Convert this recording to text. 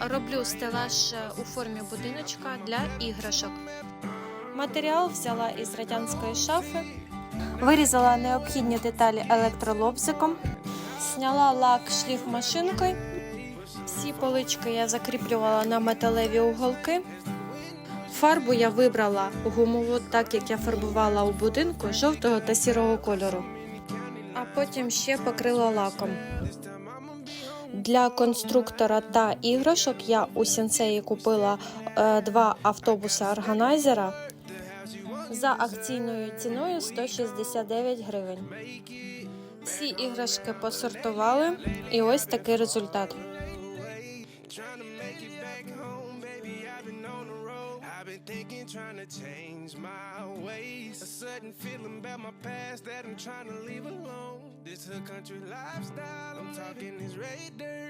Роблю стелаж е, у формі будиночка для іграшок. Матеріал взяла із радянської шафи, вирізала необхідні деталі електролобзиком, зняла лак шліфмашинкою. Всі полички я закріплювала на металеві уголки. Фарбу я вибрала гумову, так як я фарбувала у будинку жовтого та сірого кольору. А потім ще покрила лаком. Для конструктора та іграшок я у сенсеї купила е, два автобуси органайзера за акційною ціною 169 гривень. Всі іграшки посортували, і ось такий результат. Been thinking, trying to change my ways. This hood country lifestyle, talking is right